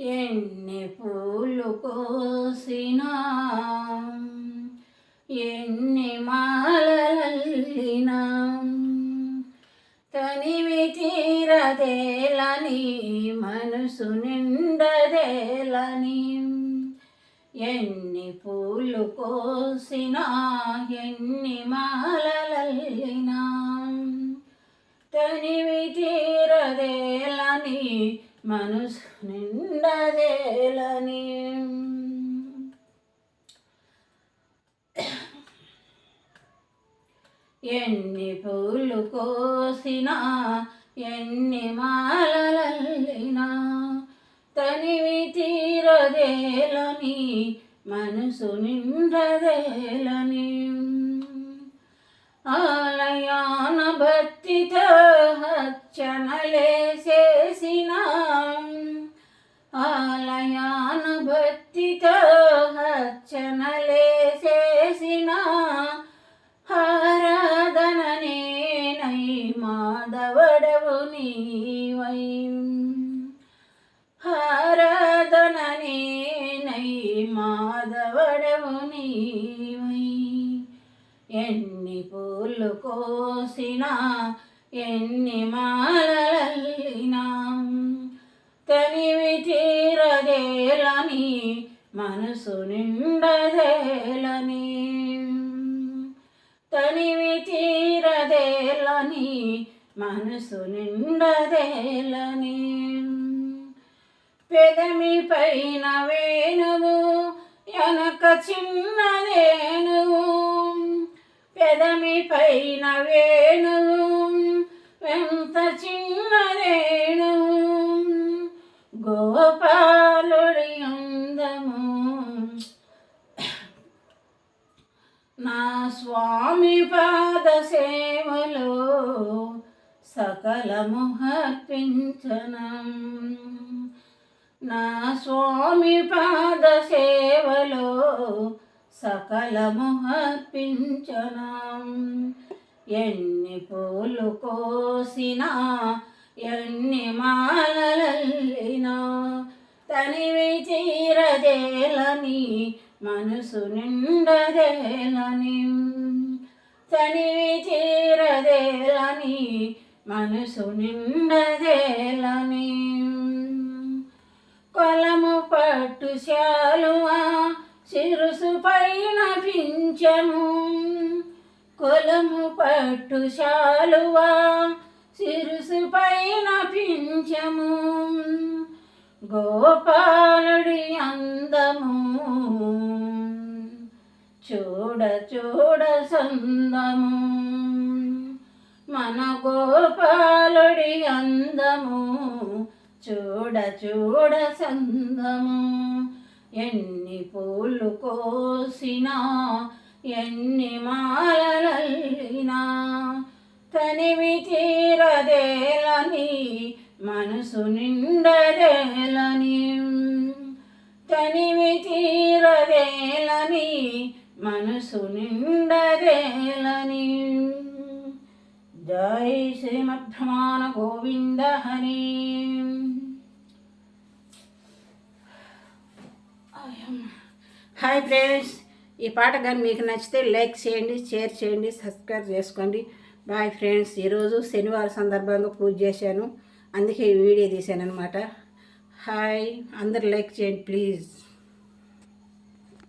ఎన్ని పూలు కోసినా ఎన్ని మాలల్లినా తనివి తీరదేలని మనసు నిండదేలని. ఎన్ని పూలు కోసినా ఎన్ని మాలల్లినా తనివి తీరదేలని మనసు నిండదేలని ఎన్ని పూలు కోసినా ఎన్ని మాలలల్లినా తనివి తీరదేలని మనసు నిండదేలని ఆలయాన భక్తితో హచ్చనలేసేసిన అర్చనలేసేసిన ఆరాధన నేనై మాధవడవు నీవై. ఆరాధన నేనై మాధవడవు నీవై. ఎన్ని పూలు కోసిన ఎన్ని మాలల్లినా మనసు నిండదేలని తనివి తీరదేలని మనసు నిండదేలని పెదమి పైన వేణువు వెనక చిన్నదేనువు పెదమి పైన వేణువు ఎంత చిన్నదేణువు గోప అందము నా స్వామి పాద సేవలో సకలము అర్పించనం నా స్వామి పాద సేవలో సకలము అర్పించనం ఎన్ని పూలు కోసినా ఎన్ని మాలలల్లినా తనివి తీరదేలని మనసు నిండదేలని. తనివి తీరదేలని మనసు నిండదేలని. కొలము పట్టు శాలువా శిరుసు పైన పించము కొలము పట్టు శాలువా శిరుసు పైన పించము గోపాలుడి అందము చూడ చూడ సందము మన గోపాలుడి అందము చూడ చూడ సందము. ఎన్ని పూలు కోసినా ఎన్ని మాలలల్లినా తనివి తీరదేలని మనసు నిండదేలని. తనివి తీ మనసు నిండదేలని జై శ్రీమద్భమాన గోవింద హరి. హాయ్ ఫ్రెండ్స్ ఈ పాట కానీ మీకు నచ్చితే లైక్ చేయండి షేర్ చేయండి సబ్స్క్రైబ్ చేసుకోండి. బాయ్ ఫ్రెండ్స్ ఈరోజు శనివారం సందర్భంగా పూజ చేశాను. అందుకే ఈ వీడియో తీశాను అనమాట హాయ్ అందరు లైక్ చేయండి ప్లీజ్.